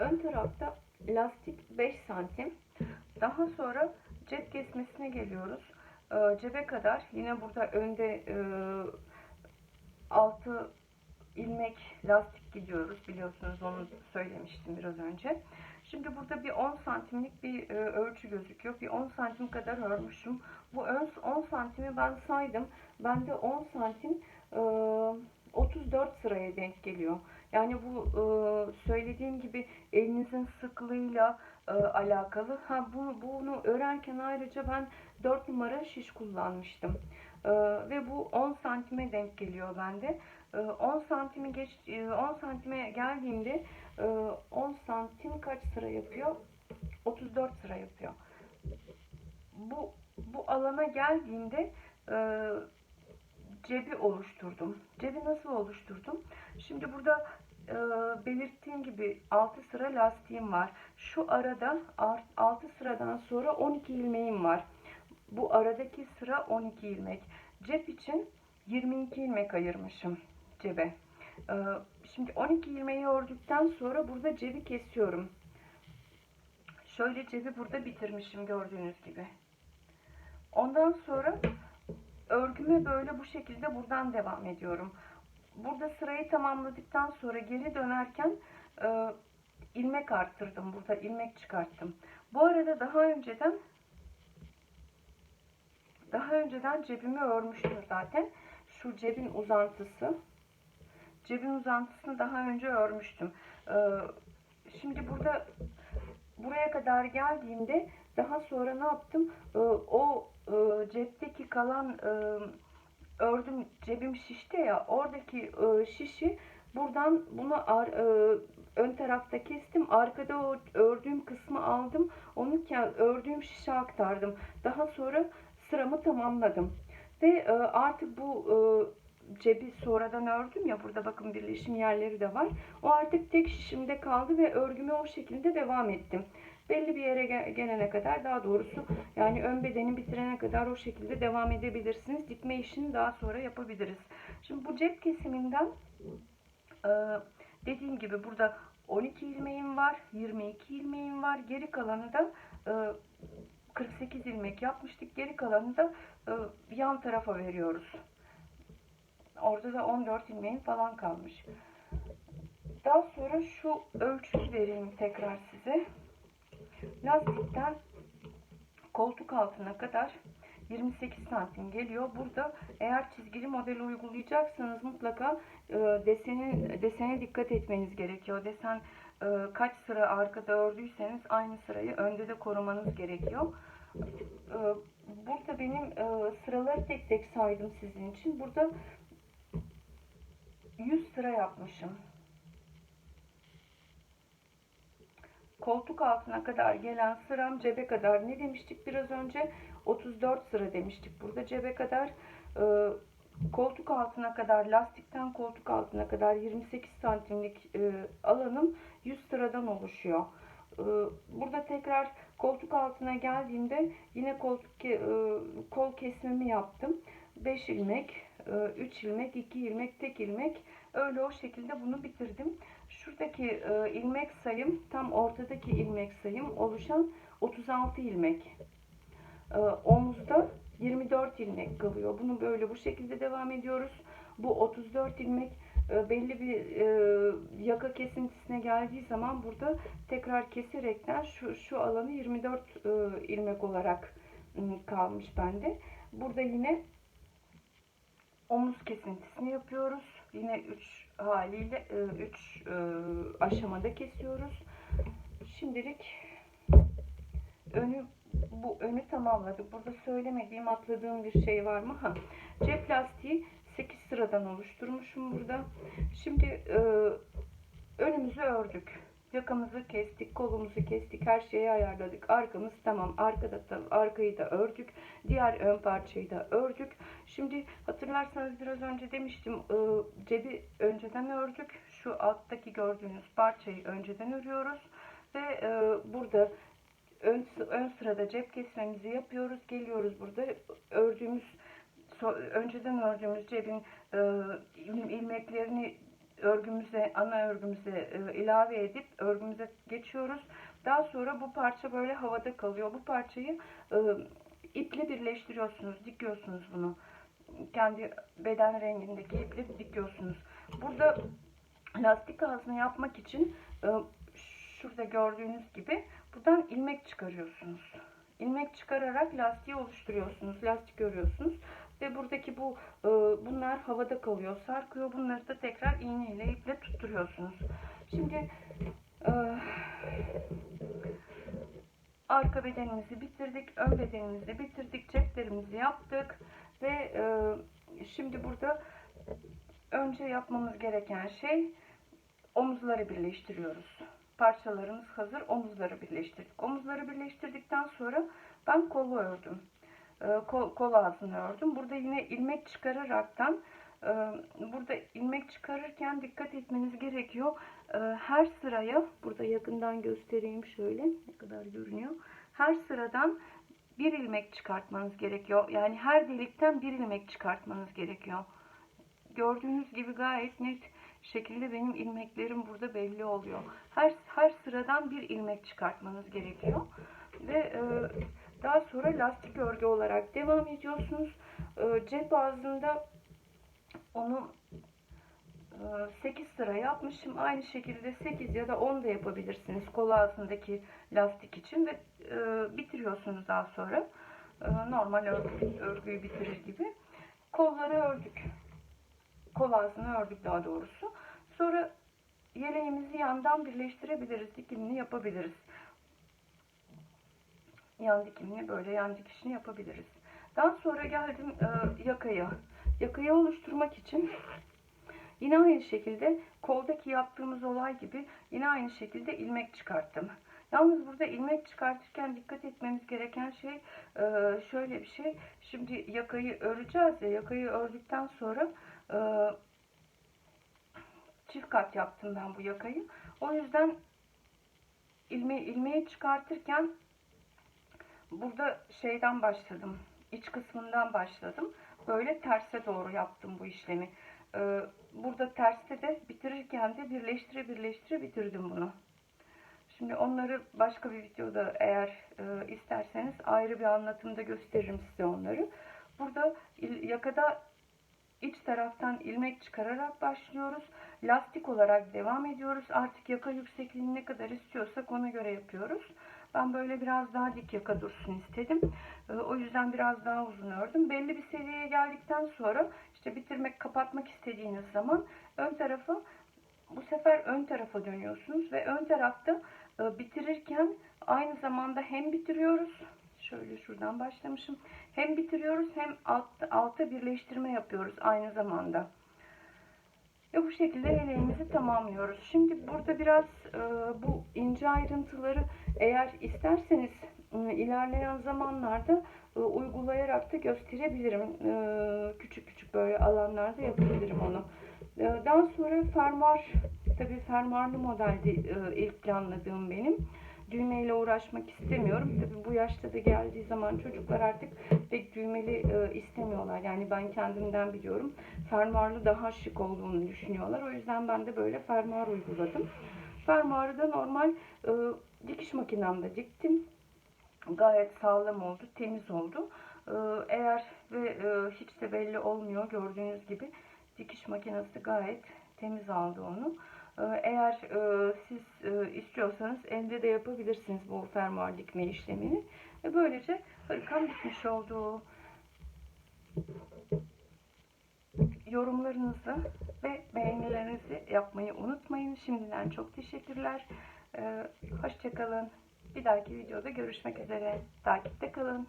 ön tarafta lastik 5 santim. Daha sonra cep kesmesine geliyoruz. Ee, cebe kadar yine burada önde e, 6 ilmek lastik gidiyoruz. Biliyorsunuz onu söylemiştim biraz önce. Şimdi burada bir 10 santimlik bir e, ölçü gözüküyor. Bir 10 santim kadar örmüşüm. Bu ön 10 santimi ben saydım. Bende 10 santim e, 34 sıraya denk geliyor. Yani bu e, söylediğim gibi elinizin sıklığıyla e, alakalı. Ha bu, bunu örerken ayrıca ben 4 numara şiş kullanmıştım. E, ve bu 10 santime denk geliyor bende. E, 10 santimi geç e, 10 santime geldiğimde e, 10 santim kaç sıra yapıyor? 34 sıra yapıyor. Bu bu alana geldiğimde e, cebi oluşturdum. Cebi nasıl oluşturdum? Şimdi burada e, belirttiğim gibi 6 sıra lastiğim var. Şu arada 6 sıradan sonra 12 ilmeğim var. Bu aradaki sıra 12 ilmek. Cep için 22 ilmek ayırmışım cebe. E, şimdi 12 ilmeği ördükten sonra burada cebi kesiyorum. Şöyle cebi burada bitirmişim gördüğünüz gibi. Ondan sonra örgüme böyle bu şekilde buradan devam ediyorum. Burada sırayı tamamladıktan sonra geri dönerken e, ilmek arttırdım. Burada ilmek çıkarttım. Bu arada daha önceden daha önceden cebimi örmüştüm zaten. Şu cebin uzantısı. Cebin uzantısını daha önce örmüştüm. E, şimdi burada buraya kadar geldiğimde daha sonra ne yaptım? E, o e, cepteki kalan e, ördüm cebim şişti ya oradaki e, şişi buradan bunu ar, e, ön tarafta kestim arkada o ördüğüm kısmı aldım onu ördüğüm şişe aktardım. Daha sonra sıramı tamamladım. Ve e, artık bu e, cebi sonradan ördüm ya burada bakın birleşim yerleri de var. O artık tek şişimde kaldı ve örgüme o şekilde devam ettim belli bir yere gel- gelene kadar daha doğrusu yani ön bedeni bitirene kadar o şekilde devam edebilirsiniz. Dikme işini daha sonra yapabiliriz. Şimdi bu cep kesiminden e, dediğim gibi burada 12 ilmeğim var, 22 ilmeğim var. Geri kalanı da e, 48 ilmek yapmıştık. Geri kalanı da e, yan tarafa veriyoruz. Orada da 14 ilmeğim falan kalmış. Daha sonra şu ölçüyü vereyim tekrar size. Lastikten koltuk altına kadar 28 santim geliyor. Burada eğer çizgili model uygulayacaksanız mutlaka e, desenin desene dikkat etmeniz gerekiyor. Desen e, kaç sıra arkada ördüyseniz aynı sırayı önde de korumanız gerekiyor. E, burada benim e, sıraları tek tek saydım sizin için. Burada 100 sıra yapmışım. Koltuk altına kadar gelen sıram cebe kadar. Ne demiştik biraz önce? 34 sıra demiştik burada cebe kadar. E, koltuk altına kadar lastikten koltuk altına kadar 28 santimlik e, alanım 100 sıradan oluşuyor. E, burada tekrar koltuk altına geldiğimde yine koltuk e, kol kesmemi yaptım. 5 ilmek 3 ilmek 2 ilmek tek ilmek. Öyle o şekilde bunu bitirdim şuradaki e, ilmek sayım tam ortadaki ilmek sayım oluşan 36 ilmek. E, omuzda 24 ilmek kalıyor. Bunu böyle bu şekilde devam ediyoruz. Bu 34 ilmek e, belli bir e, yaka kesintisine geldiği zaman burada tekrar keserekten şu, şu alanı 24 e, ilmek olarak e, kalmış bende. Burada yine omuz kesintisini yapıyoruz. Yine 3 haliyle 3 e, aşamada kesiyoruz. Şimdilik önü bu önü tamamladık. Burada söylemediğim, atladığım bir şey var mı? Ha. Cep lastiği 8 sıradan oluşturmuşum burada. Şimdi e, önümüzü ördük. Yakamızı kestik, kolumuzu kestik, her şeyi ayarladık. Arkamız tamam. Arkada da, arkayı da ördük. Diğer ön parçayı da ördük. Şimdi hatırlarsanız biraz önce demiştim e, cebi önceden ördük. Şu alttaki gördüğünüz parçayı önceden örüyoruz. Ve e, burada ön, ön sırada cep kesmemizi yapıyoruz. Geliyoruz burada ördüğümüz önceden ördüğümüz cebin e, ilmeklerini örgümüze, ana örgümüze e, ilave edip örgümüze geçiyoruz. Daha sonra bu parça böyle havada kalıyor. Bu parçayı e, iple birleştiriyorsunuz, dikiyorsunuz bunu. Kendi beden rengindeki iple dikiyorsunuz. Burada lastik ağzını yapmak için e, şurada gördüğünüz gibi buradan ilmek çıkarıyorsunuz. İlmek çıkararak lastiği oluşturuyorsunuz. Lastik görüyorsunuz. Ve buradaki bu e, bunlar havada kalıyor, sarkıyor. Bunları da tekrar iğne ile iple tutturuyorsunuz. Şimdi e, arka bedenimizi bitirdik, ön bedenimizi bitirdik, ceplerimizi yaptık ve e, şimdi burada önce yapmamız gereken şey omuzları birleştiriyoruz. Parçalarımız hazır, omuzları birleştirdik. Omuzları birleştirdikten sonra ben kolu ördüm. E, kol, ağzını ördüm. Burada yine ilmek çıkararaktan e, burada ilmek çıkarırken dikkat etmeniz gerekiyor. E, her sıraya burada yakından göstereyim şöyle ne kadar görünüyor. Her sıradan bir ilmek çıkartmanız gerekiyor. Yani her delikten bir ilmek çıkartmanız gerekiyor. Gördüğünüz gibi gayet net şekilde benim ilmeklerim burada belli oluyor. Her her sıradan bir ilmek çıkartmanız gerekiyor. Ve e, daha sonra lastik örgü olarak devam ediyorsunuz. E, cep ağzında onu 8 sıra yapmışım. Aynı şekilde 8 ya da 10 da yapabilirsiniz kol ağzındaki lastik için ve e, bitiriyorsunuz daha sonra. E, normal örgü, örgüyü bitirir gibi. Kolları ördük. Kol ağzını ördük daha doğrusu. Sonra yeleğimizi yandan birleştirebiliriz. Dikimini yapabiliriz. Yan dikimini böyle yan dikişini yapabiliriz. Daha sonra geldim e, yakaya. Yakayı oluşturmak için Yine aynı şekilde koldaki yaptığımız olay gibi yine aynı şekilde ilmek çıkarttım. Yalnız burada ilmek çıkartırken dikkat etmemiz gereken şey e, şöyle bir şey. Şimdi yakayı öreceğiz ya yakayı ördükten sonra e, çift kat yaptım ben bu yakayı. O yüzden ilme, ilmeği çıkartırken burada şeyden başladım. iç kısmından başladım. Böyle terse doğru yaptım bu işlemi. Ee, burada terste de bitirirken de birleştire birleştire bitirdim bunu. Şimdi onları başka bir videoda eğer e, isterseniz ayrı bir anlatımda gösteririm size onları. Burada yakada iç taraftan ilmek çıkararak başlıyoruz. Lastik olarak devam ediyoruz. Artık yaka yüksekliğini ne kadar istiyorsak ona göre yapıyoruz. Ben böyle biraz daha dik yaka dursun istedim. Ee, o yüzden biraz daha uzun ördüm. Belli bir seviyeye geldikten sonra işte bitirmek, kapatmak istediğiniz zaman ön tarafı bu sefer ön tarafa dönüyorsunuz ve ön tarafta e, bitirirken aynı zamanda hem bitiriyoruz şöyle şuradan başlamışım hem bitiriyoruz hem altta, alta birleştirme yapıyoruz aynı zamanda. Ve bu şekilde eleğimizi tamamlıyoruz. Şimdi burada biraz e, bu ince ayrıntıları eğer isterseniz e, ilerleyen zamanlarda e, uygulayarak da gösterebilirim. E, küçük küçük böyle alanlarda yapabilirim onu. E, daha sonra fermuar, tabii fermuarlı modeldi e, ilk planladığım benim düğmeyle uğraşmak istemiyorum. Tabii bu yaşta da geldiği zaman çocuklar artık pek düğmeli e, istemiyorlar. Yani ben kendimden biliyorum. Fermuarlı daha şık olduğunu düşünüyorlar. O yüzden ben de böyle fermuar uyguladım. Fermuarı da normal e, dikiş makinemde diktim. Gayet sağlam oldu, temiz oldu. E, eğer ve e, hiç de belli olmuyor gördüğünüz gibi dikiş makinesi gayet temiz aldı onu. Ee, eğer e, siz e, istiyorsanız elde de yapabilirsiniz bu fermuar dikme işlemini. Ve böylece hırkam bitmiş oldu. Yorumlarınızı ve beğenilerinizi yapmayı unutmayın. Şimdiden çok teşekkürler. Ee, Hoşçakalın. Bir dahaki videoda görüşmek üzere. Takipte kalın.